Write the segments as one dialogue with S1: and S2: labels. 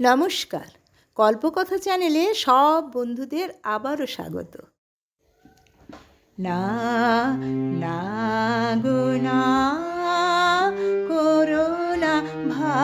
S1: নমস্কার। কল্পকথা চ্যানেলে সব বন্ধুদের আবারও স্বাগত। না না গো করোনা ভাবনা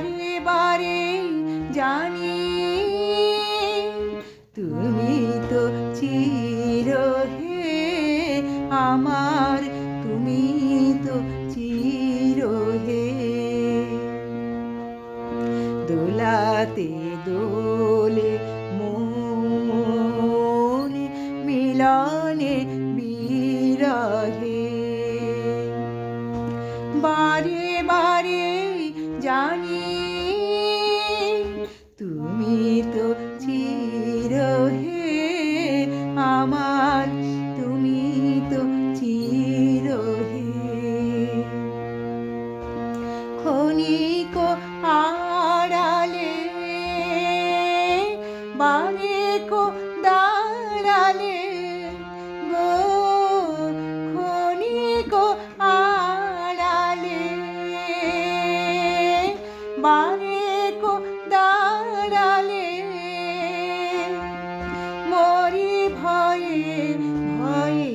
S1: বারে বারে জানি, তুমি তো চিরহে আমার, তুমি তো চিরহে দোলাতে দোলে মন মিলনে বিরহে চিরহে আমার তুমি তো চিরহে। ক্ষণিক আড়ালে বারেক দাঁড়ালে গো ক্ষণিক আড়ালে বারে ভয়ে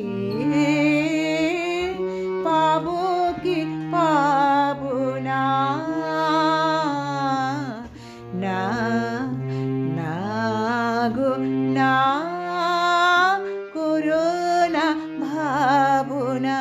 S1: পাব কি পাব না? না না গো না করোনা ভাবনা